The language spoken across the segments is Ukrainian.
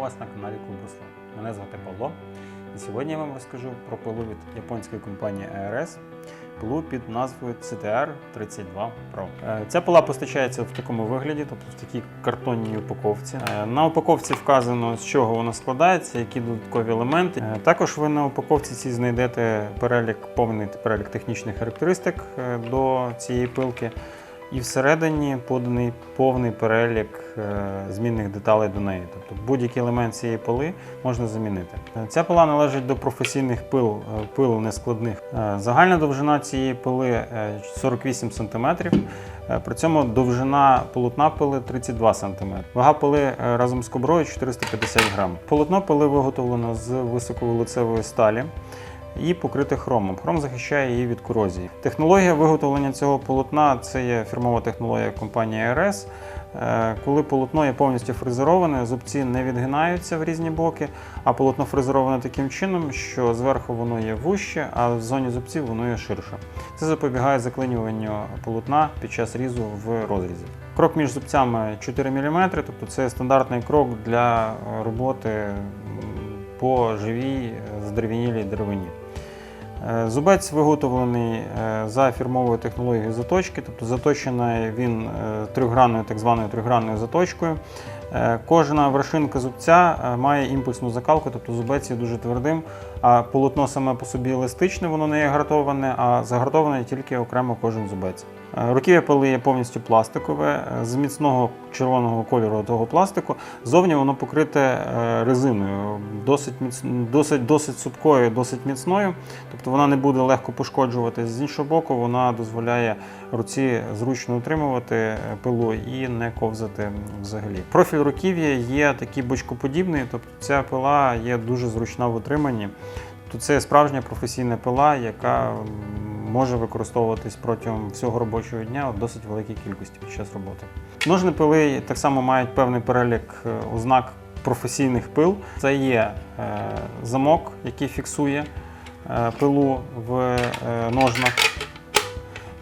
вас на каналі Клуб. Мене звати Павло. І сьогодні я вам розкажу про пилу від японської компанії ARS, пилу під назвою CTR32 Pro. Е, Ця пила постачається в такому вигляді, тобто в такій картонній упаковці. Е, На упаковці вказано, з чого вона складається, які додаткові елементи. Е, Також ви на упаковці цій знайдете перелік, повний перелік технічних характеристик до цієї пилки. І всередині поданий повний перелік е, змінних деталей до неї. Тобто будь-який елемент цієї пили можна замінити. Ця пила належить до професійних пил, е, пил нескладних. Е, Загальна довжина цієї пили е, 48 см. При цьому довжина полотна пили 32 см. Вага пили разом з коброю 450 грам. Полотно пили виготовлено з високовилицевої сталі і покрите хромом. Хром захищає її від корозії. Технологія виготовлення цього полотна це є фірмова технологія компанії RS. Е, Коли полотно є повністю фрезероване, зубці не відгинаються в різні боки, а полотно фрезероване таким чином, що зверху воно є вуще, а в зоні зубців воно є ширше. Це запобігає заклинюванню полотна під час різу в розрізі. Крок між зубцями 4 мм, тобто це стандартний крок для роботи по живій е, здерев'янілій деревині. Е, Зубець виготовлений е, за фірмовою технологією заточки, тобто заточений він е, трьохгранною, так званою трьохгранною заточкою. Е, Кожна вершинка зубця е, має імпульсну закалку, тобто зубець є дуже твердим, а полотно саме по собі еластичне, воно не є гартоване, а загартоване тільки окремо кожен зубець. Е, Руків'я пили є повністю пластикове, з міцного червоного кольору того пластику. Зовні воно покрите резиною, досить, міц... досить, досить цупкою, досить міцною, тобто вона не буде легко пошкоджуватись. З іншого боку, вона дозволяє руці зручно утримувати пилу і не ковзати взагалі. Профіль руків'я є такий бочкоподібний, тобто ця пила є дуже зручна в утриманні. Тобто це справжня професійна пила, яка може використовуватись протягом всього робочого дня в досить великій кількості під час роботи. Ножни пили так само мають певний перелік е, ознак професійних пил. Це є е, замок, який фіксує е, пилу в ножнах.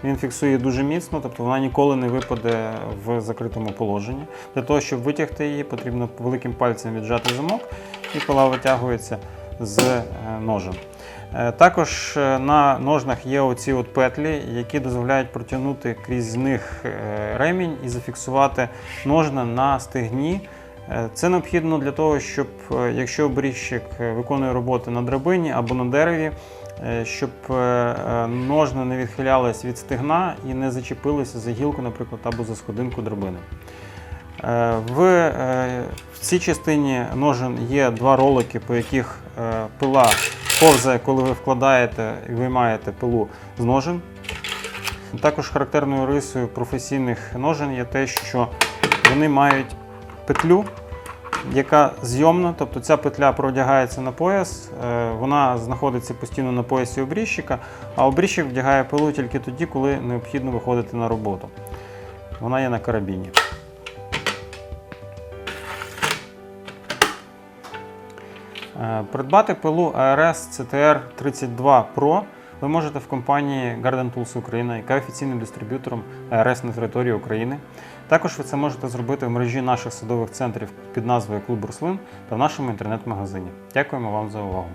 Він фіксує дуже міцно, тобто вона ніколи не випаде в закритому положенні. Для того, щоб витягти її, потрібно великим пальцем віджати замок, і пила витягується з е, ножен. Е, Також е, на ножнах є оці от петлі, які дозволяють протягнути крізь них е, ремінь і зафіксувати ножна на стегні. Е, Це необхідно для того, щоб е, якщо обрізчик е, виконує роботи на драбині або на дереві, щоб е, не відхилялись від стегна і не зачепилися за гілку, наприклад, або за сходинку драбини. В, в цій частині ножен є два ролики, по яких пила повзає, коли ви вкладаєте і виймаєте пилу з ножен. Також характерною рисою професійних ножен є те, що вони мають петлю, яка зйомна, тобто ця петля продягається на пояс, е, вона знаходиться постійно на поясі обрізчика, а обрізчик вдягає пилу тільки тоді, коли необхідно виходити на роботу. Вона є на карабіні. Е, Придбати пилу ARS CTR 32 Pro ви можете в компанії Garden Tools Україна, яка офіційним дистриб'ютором АРС на території України. Також ви це можете зробити в мережі наших садових центрів під назвою Клуб Рослин та в нашому інтернет-магазині. Дякуємо вам за увагу.